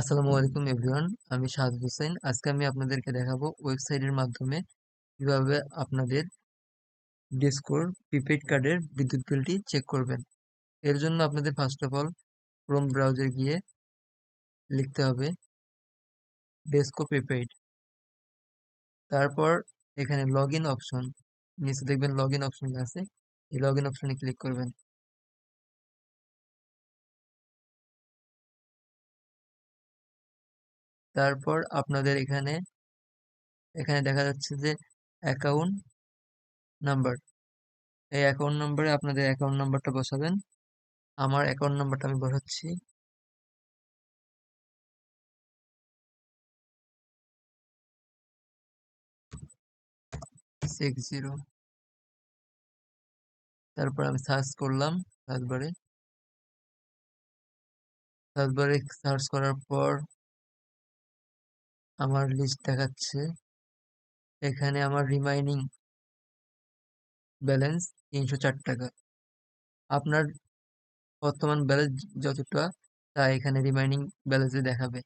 আসসালামু আলাইকুম এভরিওয়ান, আমি শাহাদুত হোসেন। আজকে আমি আপনাদেরকে দেখাবো ওয়েবসাইটের মাধ্যমে কীভাবে আপনাদের ডিসকোর প্রিপেড কার্ডের বিদ্যুৎ বিলটি চেক করবেন। এর জন্য আপনাদের first of all Chrome browser গিয়ে লিখতে হবে ডেস্কো প্রিপেড তারপর এখানে লগ ইন অপশন, নিচে দেখবেন লগ ইন অপশন আছে, এই লগ ইন অপশনে ক্লিক করবেন। তারপর আপনাদের এখানে এখানে দেখা যাচ্ছে যে অ্যাকাউন্ট নাম্বার এই অ্যাকাউন্ট নাম্বারে আপনাদের অ্যাকাউন্ট নাম্বারটা বসাবেন। আমার অ্যাকাউন্ট নাম্বারটা আমি বসাচ্ছি। সিক্স জিরো তারপর আমি সার্চ করলাম সার্চ বারে সার্চ করার পর আমার লিস্ট দেখাচ্ছে। এখানে আমার রিমাইনিং ব্যালেন্স তিনশো চার টাকা। আপনার বর্তমান ব্যালেন্স যতটা, তা এখানে রিমাইনিং ব্যালেন্সে দেখাবে।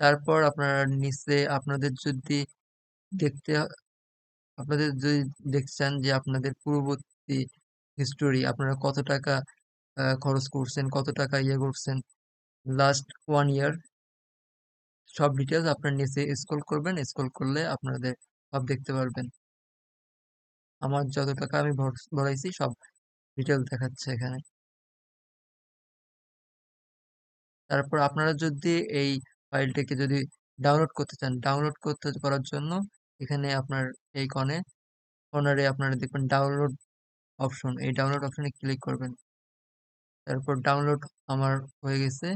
তারপর আপনারা নিচে আপনাদের যদি দেখতে আপনাদের যদি দেখছেন যে আপনাদের পূর্ববর্তী হিস্টোরি আপনারা কত টাকা খরচ করছেন, কত টাকা ইয়ে করছেন লাস্ট ওয়ান ইয়ার সব ডিটেলস আপনার নিচে স্ক্রল করবেন স্ক্রল করলে আপনাদের সব দেখতে পারবেন। আমার যত টাকা আমি ভরাইছি সব ডিটেলস দেখাচ্ছে এখানে। তারপর আপনারা যদি এই ফাইলটাকে যদি ডাউনলোড করতে চান ডাউনলোড করতে করার জন্য এখানে আপনার এই কনে কর্নারে আপনারা দেখবেন ডাউনলোড অপশন এই ডাউনলোড অপশনে ক্লিক করবেন। তারপর ডাউনলোড আমার হয়ে গেছে।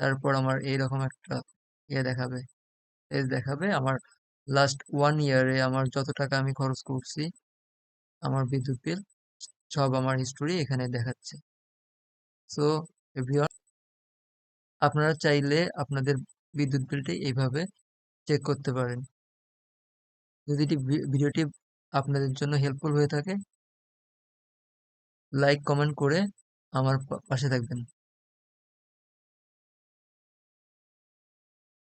তারপর আমার এইরকম একটা ইয়ে দেখাবে পেজ দেখাবে। আমার লাস্ট ওয়ান ইয়ারে আমার যত টাকা আমি খরচ করছি, আমার বিদ্যুৎ বিল সব আমার হিস্টোরি এখানে দেখাচ্ছে। সো এভরিওয়ান আপনারা চাইলে আপনাদের বিদ্যুৎ বিলটি এইভাবে চেক করতে পারেন। যদি ভিডিওটি আপনাদের জন্য হেল্পফুল হয়ে থাকে লাইক কমেন্ট করে আমার পাশে থাকবেন।